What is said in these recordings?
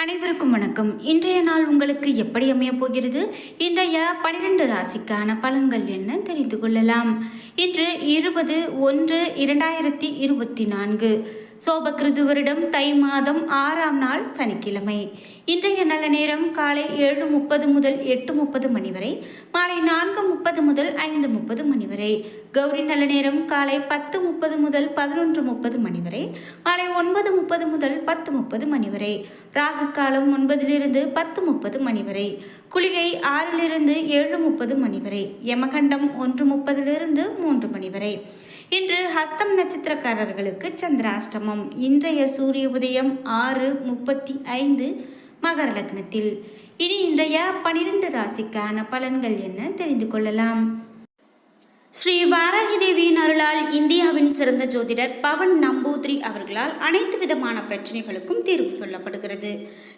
அனைவருக்கும் வணக்கம். இன்றைய நாள் உங்களுக்கு எப்படி அமையப் போகிறது? இன்றைய பனிரெண்டு ராசிக்கான பலன்கள் என்ன தெரிந்து கொள்ளலாம். இன்று இருபது ஒன்று இரண்டாயிரத்தி இருபத்தி நான்கு. சோபகிருது வருடம் தை மாதம் ஆறாம் நாள் சனிக்கிழமை. இன்றைய நல்ல நேரம் காலை ஏழு முப்பது முதல் எட்டு முப்பது மணி வரை மாலை நான்கு முப்பது முதல் ஐந்து முப்பது மணி வரை. கௌரி நல்ல நேரம் காலை பத்து முப்பது முதல் பதினொன்று முப்பது மணி வரை மாலை ஒன்பது முப்பது முதல் பத்து முப்பது மணி வரை. ராகு காலம் ஒன்பதிலிருந்து பத்து முப்பது மணி வரை. குளிகை ஆறிலிருந்து ஏழு முப்பது மணி வரை. யமகண்டம் ஒன்று முப்பதிலிருந்து மூன்று மணி வரை. இன்று ஹஸ்தம் நட்சத்திரக்காரர்களுக்கு சந்திராஷ்டமம். இன்றைய சூரிய உதயம் ஆறு முப்பத்தி ஐந்து மகர லக்னத்தில். இனி இன்றைய பனிரெண்டு ராசிக்கான பலன்கள் என்ன தெரிந்து கொள்ளலாம். ஸ்ரீ வாராகி தேவியின் அருளால் இந்தியாவின் சிறந்த ஜோதிடர் பவன் நம்பூத்ரி அவர்களால் அனைத்து விதமான பிரச்சனைகளுக்கும் தீர்வு சொல்லப்படுகிறது.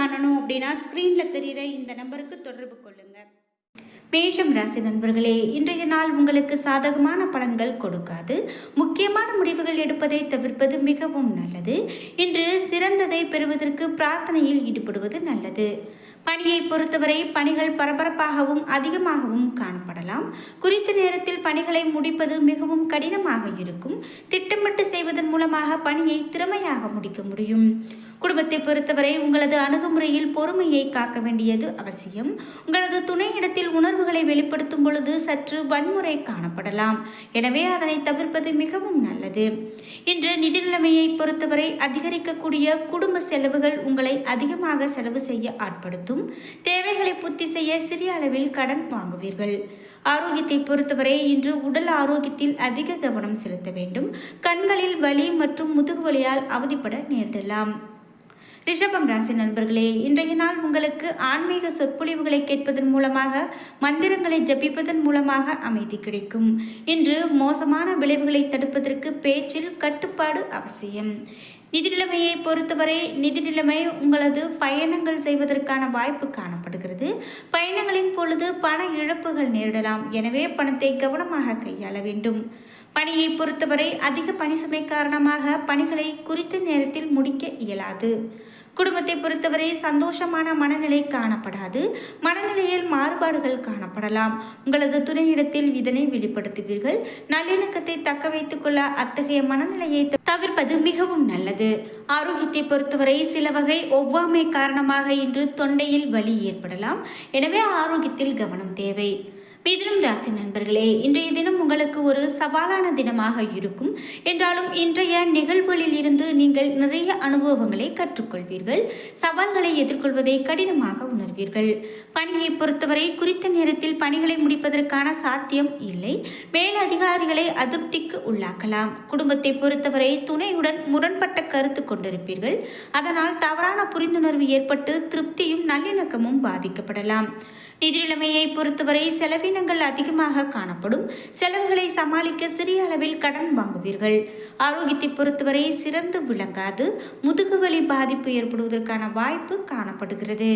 காணணும் அப்படின்னா ஸ்க்ரீனில் தெரிகிற இந்த நம்பருக்கு தொடர்பு கொள்ளுங்கள் மேஷம் ராசி நண்பர்களே இன்றைய நாள் உங்களுக்கு சாதகமான பலன்கள் கொடுக்காது. முக்கியமான முடிவுகள் எடுப்பதை தவிர்ப்பது மிகவும் நல்லது. இன்று சிறந்ததை பெறுவதற்கு பிரார்த்தனையில் ஈடுபடுவது நல்லது. பணியை பொறுத்தவரை பணிகள் பரபரப்பாகவும் அதிகமாகவும் காணப்படலாம். குறித்த நேரத்தில் பணிகளை முடிப்பது மிகவும் கடினமாக இருக்கும். திட்டமிட்டு செய்வதன் மூலமாக பணியை திறமையாக முடிக்க முடியும். குடும்பத்தை பொறுத்தவரை உங்களது அணுகுமுறையில் பொறுமையை காக்க வேண்டியது அவசியம். உங்களது துணையிடத்தில் உணர்வுகளை வெளிப்படுத்தும் பொழுது சற்று வன்முறை காணப்படலாம். எனவே அதனை தவிர்ப்பது மிகவும் நல்லது இன்று நிதி நிலைமையை பொறுத்தவரை அதிகரிக்கக்கூடிய குடும்ப செலவுகள் உங்களை அதிகமாக செலவு செய்ய ஆட்படுத்தும். தேவைகளை பூர்த்தி செய்ய சிறிய அளவில் கடன் வாங்குவீர்கள். ஆரோக்கியத்தை பொறுத்தவரை இன்று உடல் ஆரோக்கியத்தில் அதிக கவனம் செலுத்த வேண்டும். கண்களில் வலி மற்றும் முதுகு வலியால் அவதிப்பட நேர்ந்தலாம் ரிஷபம் ராசி நண்பர்களே இன்றைய நாள் உங்களுக்கு ஆன்மீக சொற்பொழிவுகளை கேட்பதன் மூலமாக மந்திரங்களை ஜபிப்பதன் மூலமாக அமைதி கிடைக்கும். இன்று மோசமான விளைவுகளை தடுப்பதற்கு பேச்சில் கட்டுப்பாடு அவசியம். நிதி நிலைமையை பொறுத்தவரை நிதி நிலைமை உங்களது பயணங்கள் செய்வதற்கான வாய்ப்பு காணப்படுகிறது. பயணங்களின் பொழுது பண இழப்புகள் நேரிடலாம். எனவே பணத்தை கவனமாக கையாள வேண்டும். பணியை பொறுத்தவரை அதிக பணி சுமை காரணமாக பணிகளை குறித்த நேரத்தில் முடிக்க இயலாது. குடும்பத்தை பொறுத்தவரை சந்தோஷமான மனநிலை காணப்படாது. மனநிலையில் மாறுபாடுகள் காணப்படலாம். உங்களது துணையிடத்தில் இதனை வெளிப்படுத்துவீர்கள். நல்லிணக்கத்தை தக்க வைத்துக் கொள்ள அத்தகைய மனநிலையை தவிர்ப்பது மிகவும் நல்லது. ஆரோக்கியத்தை பொறுத்தவரை சில வகை ஒவ்வாமை காரணமாக இன்று தொண்டையில் வலி ஏற்படலாம். எனவே ஆரோக்கியத்தில் கவனம் தேவை. மிதுனம் ராசி நண்பர்களே இன்றைய தினம் உங்களுக்கு ஒரு சவாலான தினமாக இருக்கும். என்றாலும் இன்றைய நிகழ்வுகளில் இருந்து நீங்கள் நிறைய அனுபவங்களை கற்றுக்கொள்வீர்கள். சவால்களை எதிர்கொள்வதை கடினமாக உணர்வீர்கள். பணியை பொறுத்தவரை குறித்த நேரத்தில் பணிகளை முடிப்பதற்கான சாத்தியம் இல்லை. மேலதிகாரிகளை அதிருப்திக்கு உள்ளாக்கலாம். குடும்பத்தை பொறுத்தவரை துணையுடன் முரண்பட்ட கருத்து கொண்டிருப்பீர்கள். அதனால் தவறான புரிந்துணர்வு ஏற்பட்டு திருப்தியும் நல்லிணக்கமும் பாதிக்கப்படலாம். நிதி நிலைமையை பொறுத்தவரை செலவினங்கள் அதிகமாக காணப்படும். செலவுகளை சமாளிக்க சிறிய அளவில் கடன் வாங்குவீர்கள். ஆரோக்கியத்தை பொறுத்தவரை சிறந்து விளங்காது. முதுகுவலி பாதிப்பு ஏற்படுவதற்கான வாய்ப்பு காணப்படுகிறது.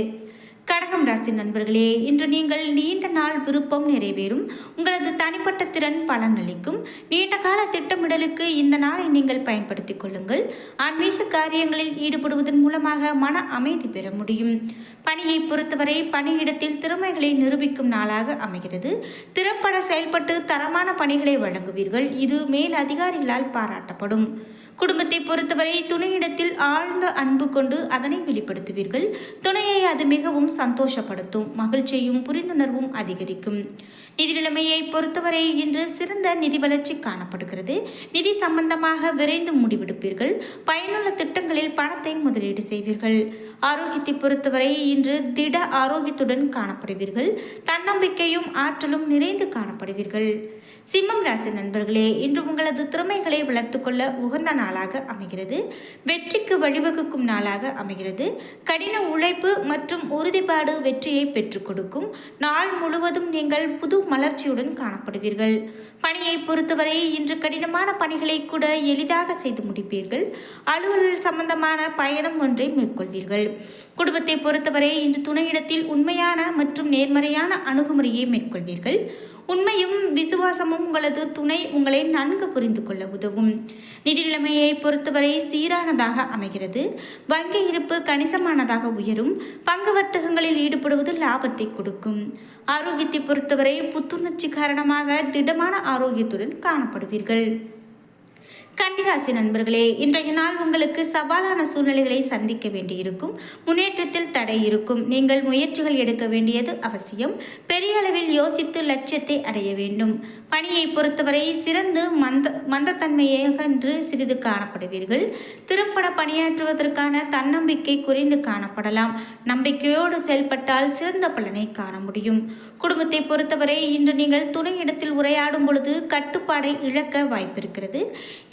கடகம் ராசி நண்பர்களே இன்று நீங்கள் நீண்ட நாள் விருப்பம் நிறைவேறும். உங்களது தனிப்பட்ட திறன் பலனளிக்கும். நீண்ட கால திட்டமிடலுக்கு இந்த நாளை நீங்கள் பயன்படுத்திக் கொள்ளுங்கள். ஆன்மீக காரியங்களில் ஈடுபடுவதன் மூலமாக மன அமைதி பெற முடியும். பணியை பொறுத்தவரை பணியிடத்தில் திறமைகளை நிரூபிக்கும் நாளாக அமைகிறது. திறம்பட செயல்பட்டு தரமான பணிகளை வழங்குவீர்கள். இது மேல் அதிகாரிகளால் பாராட்டப்படும். குடும்பத்தை பொறுத்தவரை துணையிடத்தில் ஆழ்ந்த அன்பு கொண்டு அதனை வெளிப்படுத்துவீர்கள். துணையை அது மிகவும் சந்தோஷப்படுத்தும் மகிழ்ச்சியும் புரிந்துணர்வும் அதிகரிக்கும். நிதி நிலைமையை பொறுத்தவரை இன்று சிறந்த நிதி வளர்ச்சி காணப்படுகிறது. நிதி சம்பந்தமாக விரைந்து முடிவெடுப்பீர்கள். பயனுள்ள திட்டங்களில் பணத்தை முதலீடு செய்வீர்கள். ஆரோக்கியத்தை பொறுத்தவரை இன்று திட ஆரோக்கியத்துடன் காணப்படுவீர்கள். தன்னம்பிக்கையும் ஆற்றலும் நிறைந்து காணப்படுவீர்கள். சிம்மம் ராசி நண்பர்களே இன்று உங்களது திறமைகளை வளர்த்துக்கொள்ள உகந்த நாளாக அமைகிறது. வெற்றிக்கு வழிவகுக்கும் நாளாக அமைகிறது. கடின உழைப்பு மற்றும் உறுதிப்பாடு வெற்றியை பெற்றுக் கொடுக்கும். நாள் முழுவதும் நீங்கள் புது மலர்ச்சியுடன் காணப்படுவீர்கள். பணியை பொறுத்தவரை இன்று கடினமான பணிகளை கூட எளிதாக செய்து முடிப்பீர்கள். அலுவலர் சம்பந்தமான பயணம் ஒன்றை மேற்கொள்வீர்கள். குடும்பத்தை பொறுத்தவரை இன்று துணையிடத்தில் உண்மையான மற்றும் நேர்மறையான அணுகுமுறையை மேற்கொள்வீர்கள். உண்மையும் விசுவாசமும் உங்களது துணை உங்களை நன்கு புரிந்து கொள்ள உதவும். நிதி நிலைமையை பொறுத்தவரை சீரானதாக அமைகிறது. வங்கி இருப்பு கணிசமானதாக உயரும். பங்கு வர்த்தகங்களில் ஈடுபடுவது லாபத்தை கொடுக்கும். ஆரோக்கியத்தை பொறுத்தவரை புத்துணர்ச்சி காரணமாக திடமான ஆரோக்கியத்துடன் காணப்படுவீர்கள். கன்னிராசி நண்பர்களே இன்றைய நாள் உங்களுக்கு சவாலான சூழ்நிலைகளை சந்திக்க வேண்டியிருக்கும். முன்னேற்றத்தில் தடை இருக்கும். நீங்கள் முயற்சிகள் எடுக்க வேண்டியது அவசியம். பெரிய அளவில் யோசித்து லட்சியத்தை அடைய வேண்டும். பணியை பொறுத்தவரை சிறந்து மந்த மந்தத்தன்மையகன்று சிறிது காணப்படுவீர்கள். திறம்பட பணியாற்றுவதற்கான தன்னம்பிக்கை குறைந்து காணப்படலாம். நம்பிக்கையோடு செயல்பட்டால் சிறந்த பலனை காண முடியும். குடும்பத்தை பொறுத்தவரை இன்று நீங்கள் துணையிடத்தில் உரையாடும் பொழுது கட்டுப்பாடை இழக்க வாய்ப்பிருக்கிறது.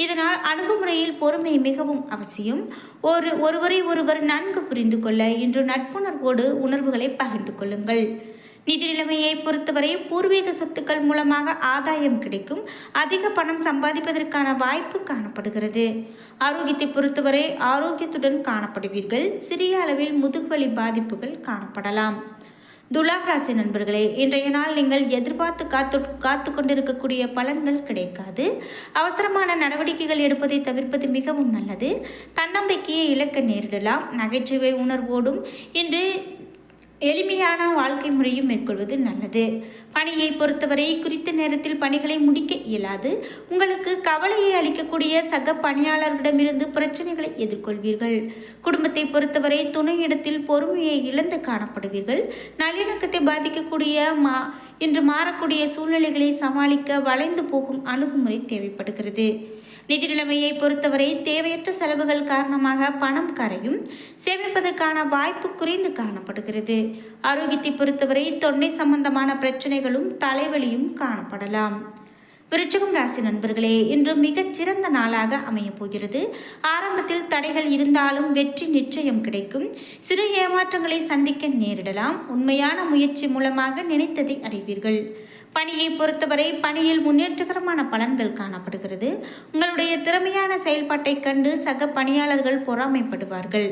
இதனால் அணுகுமுறையில் பொறுமை மிகவும் அவசியம். ஒரு ஒருவரை ஒருவர் நன்கு புரிந்து கொள்ள இன்று நட்புணர்வோடு உணர்வுகளை பகிர்ந்து கொள்ளுங்கள். நிதி நிலைமையை பொறுத்தவரை பூர்வீக சொத்துக்கள் மூலமாக ஆதாயம் கிடைக்கும். அதிக பணம் சம்பாதிப்பதற்கான வாய்ப்பு காணப்படுகிறது. ஆரோக்கியத்தை பொறுத்தவரை ஆரோக்கியத்துடன் காணப்படுவீர்கள். சிறிய அளவில் முதுகுவலி பாதிப்புகள் காணப்படலாம். துலாம் ராசி நண்பர்களே இன்றைய நாள் நீங்கள் எதிர்பார்த்து காத்து காத்து கொண்டிருக்கக்கூடிய பலன்கள் கிடைக்காது. அவசரமான நடவடிக்கைகள் எடுப்பதை தவிர்ப்பது மிகவும் நல்லது. தன்னம்பிக்கையை இழக்க நேரிடலாம். நகைச்சுவை உணர்வோடும் இன்று எளிமையான வாழ்க்கை முறையும் மேற்கொள்வது நல்லது. பணியை பொறுத்தவரை குறித்த நேரத்தில் பணிகளை முடிக்க இயலாது. உங்களுக்கு கவலையை அளிக்கக்கூடிய சக பணியாளர்களிடமிருந்து பிரச்சனைகளை எதிர்கொள்வீர்கள். குடும்பத்தை பொறுத்தவரை துணையிடத்தில் பொறுமையை இழந்து காணப்படுவீர்கள். நல்லிணக்கத்தை பாதிக்கக்கூடிய மா இன்று மாறக்கூடிய சூழ்நிலைகளை சமாளிக்க வளைந்து போகும் அணுகுமுறை தேவைப்படுகிறது. நிதி நிலைமையை பொறுத்தவரை தேவையற்ற செலவுகள் காரணமாக பணம் கரையும். சேமிப்பதற்கான வாய்ப்பு குறைந்து காணப்படுகிறது. ஆரோக்கியத்தை பொறுத்தவரை தொண்டை சம்பந்தமான பிரச்சனைகளும் தலைவலியும் காணப்படலாம். விருட்சகம் ராசி நண்பர்களே இன்று மிகச் சிறந்த நாளாக அமையப் போகிறது. ஆரம்பத்தில் தடைகள் இருந்தாலும் வெற்றி நிச்சயம் கிடைக்கும். சிறு ஏமாற்றங்களை சந்திக்க நேரிடலாம். உண்மையான முயற்சி மூலமாக நினைத்ததை அடைவீர்கள். பணியை பொறுத்தவரை பணியில் முன்னேற்றகரமான பலன்கள் காணப்படுகிறது. உங்களுடைய திறமையான செயல்பாட்டை கண்டு சக பணியாளர்கள் பொறாமைப்படுவார்கள்.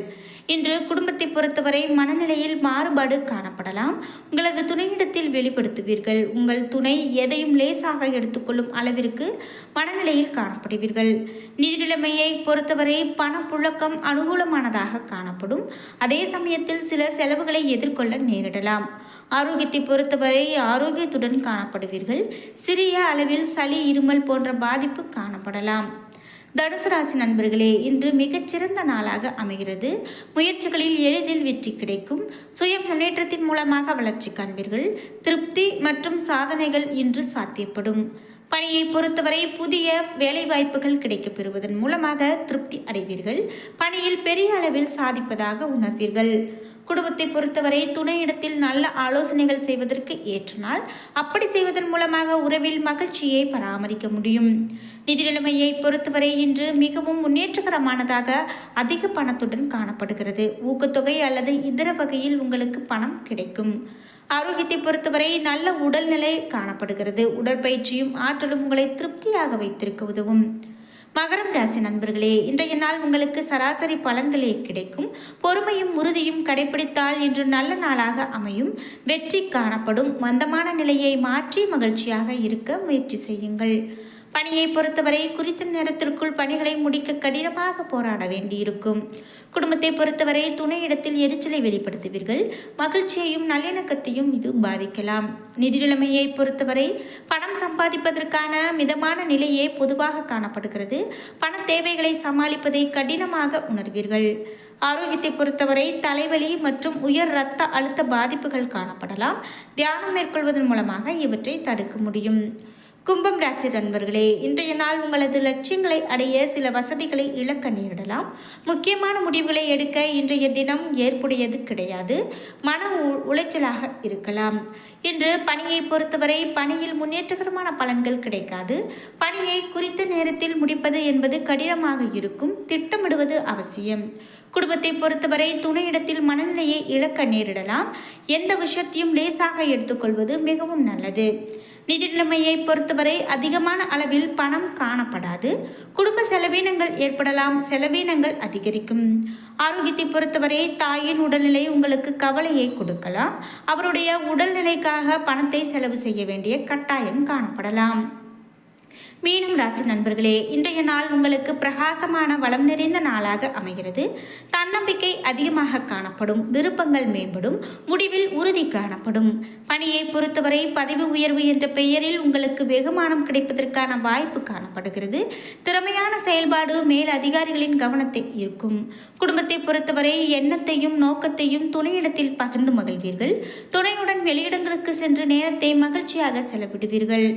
இன்று குடும்பத்தை பொறுத்தவரை மனநிலையில் மாறுபாடு காணப்படலாம். உங்களது துணையிடத்தில் வெளிப்படுத்துவீர்கள். உங்கள் துணை எதையும் லேசாக எடுத்துக்கொள்ளும் அளவிற்கு மனநிலையில் காணப்படுவீர்கள். நிதிநிலைமையை பொறுத்தவரை பணப்புழக்கம் அனுகூலமானதாக காணப்படும். அதே சமயத்தில் சில செலவுகளை எதிர்கொள்ள நேரிடலாம். ஆரோக்கியத்தை பொறுத்தவரை ஆரோக்கியத்துடன் காணப்படுவீர்கள். சிறிய அளவில் சளி இருமல் போன்ற பாதிப்பு காணப்படலாம். தனுசு ராசி நண்பர்களே இன்று மிகச்சிறந்த நாளாக அமைகிறது. முயற்சிகளில் எளிதில் வெற்றி கிடைக்கும். சுய முன்னேற்றத்தின் மூலமாக வளர்ச்சி காண்பீர்கள். திருப்தி மற்றும் சாதனைகள் இன்று சாத்தியப்படும். பணியை பொறுத்தவரை புதிய வேலைவாய்ப்புகள் கிடைக்கப் பெறுவதன் மூலமாக திருப்தி அடைவீர்கள். பணியில் பெரிய அளவில் சாதிப்பதாக உணர்வீர்கள். குடும்பத்தை பொறுத்தவரை துணையிடத்தில் நல்ல ஆலோசனைகள் செய்வதற்கு ஏற்ற நாள். அப்படி செய்வதன் மூலமாக உறவில் மகிழ்ச்சியை பராமரிக்க முடியும். நிதி நிலைமையை பொறுத்தவரை இன்று மிகவும் முன்னேற்றகரமானதாக அதிக பணத்துடன் காணப்படுகிறது. ஊக்கத்தொகை அல்லது இதர வகையில் உங்களுக்கு பணம் கிடைக்கும். ஆரோக்கியத்தை பொறுத்தவரை நல்ல உடல்நிலை காணப்படுகிறது. உடற்பயிற்சியும் ஆற்றலும் உங்களை திருப்தியாக வைத்திருக்க உதவும். மகரம் ராசி நண்பர்களே இன்றைய நாள் உங்களுக்கு சராசரி பலன்களே கிடைக்கும். பொறுமையும் உறுதியும் கடைபிடித்தால் இன்று நல்ல நாளாக அமையும். வெற்றி காணப்படும். மந்தமான நிலையை மாற்றி மகிழ்ச்சியாக இருக்க முயற்சி செய்யுங்கள். பணியை பொறுத்தவரை குறித்த நேரத்திற்குள் பணிகளை முடிக்க கடினமாக போராட வேண்டியிருக்கும். குடும்பத்தை பொறுத்தவரை துணையிடத்தில் எரிச்சலை வெளிப்படுத்துவீர்கள். மகிழ்ச்சியையும் நல்லிணக்கத்தையும் இது பாதிக்கலாம். நிதிநிலைமையை பொறுத்தவரை பணம் சம்பாதிப்பதற்கான மிதமான நிலையே பொதுவாக காணப்படுகிறது. பண தேவைகளை சமாளிப்பதை கடினமாக உணர்வீர்கள். ஆரோக்கியத்தை பொறுத்தவரை தலைவலி மற்றும் உயர் இரத்த அழுத்த பாதிப்புகள் காணப்படலாம். தியானம் மேற்கொள்வதன் மூலமாக இவற்றை தடுக்க முடியும். கும்பம் ராசி நண்பர்களே இன்றைய நாள் உங்களது லட்சியங்களை அடைய சில வசதிகளை இழக்க நேரிடலாம். முக்கியமான முடிவுகளை எடுக்க இன்றைய தினம் ஏற்புடையது கிடையாது. மன உ- உளைச்சலாக இருக்கலாம். இன்று பணியை பொறுத்தவரை பணியில் முன்னேற்றகரமான பலன்கள் கிடைக்காது. பணியை குறித்த நேரத்தில் முடிப்பது என்பது கடினமாக இருக்கும். திட்டமிடுவது அவசியம். குடும்பத்தை பொறுத்தவரை துணையிடத்தில் மனநிலையை இழக்க நேரிடலாம். எந்த விஷயத்தையும் லேசாக எடுத்துக்கொள்வது மிகவும் நல்லது. நிதி நிலைமையை பொறுத்தவரை அதிகமான அளவில் பணம் காணப்படாது. குடும்ப செலவினங்கள் ஏற்படலாம் செலவினங்கள் அதிகரிக்கும். ஆரோக்கியத்தை பொறுத்தவரை தாயின் உடல்நிலை உங்களுக்கு கவலையை கொடுக்கலாம். அவருடைய உடல்நிலைக்காக பணத்தை செலவு செய்ய வேண்டிய கட்டாயம் காணப்படலாம். மீனம் ராசி நண்பர்களே இன்றைய நாள் உங்களுக்கு பிரகாசமான வளம் நிறைந்த நாளாக அமைகிறது. தன்னம்பிக்கை அதிகமாக காணப்படும் விருப்பங்கள் மேம்படும் முடிவில் உறுதி காணப்படும். பணியை பொறுத்தவரை பதவி உயர்வு என்ற பெயரில் உங்களுக்கு வெகுமானம் கிடைப்பதற்கான வாய்ப்பு காணப்படுகிறது. திறமையான செயல்பாடு மேல் அதிகாரிகளின் கவனத்தை ஈர்க்கும் குடும்பத்தை பொறுத்தவரை எண்ணத்தையும் நோக்கத்தையும் துணையிடத்தில் பகிர்ந்து மகிழ்வீர்கள். துணையுடன் வெளியிடங்களுக்கு சென்று நேரத்தை மகிழ்ச்சியாக செலவிடுவீர்கள்.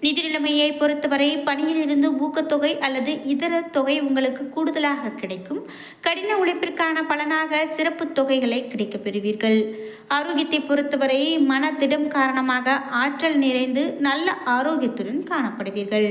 நிதி நிலைமையை பொறுத்தவரை பணியிலிருந்து ஊக்கத்தொகை அல்லது இதர தொகை உங்களுக்கு கூடுதலாக கிடைக்கும். கடின உழைப்பிற்கான பலனாக சிறப்பு தொகைகளை கிடைக்கப் பெறுவீர்கள். ஆரோக்கியத்தை பொறுத்தவரை மனதிடம் காரணமாக ஆற்றல் நிறைந்து நல்ல ஆரோக்கியத்துடன் காணப்படுவீர்கள்.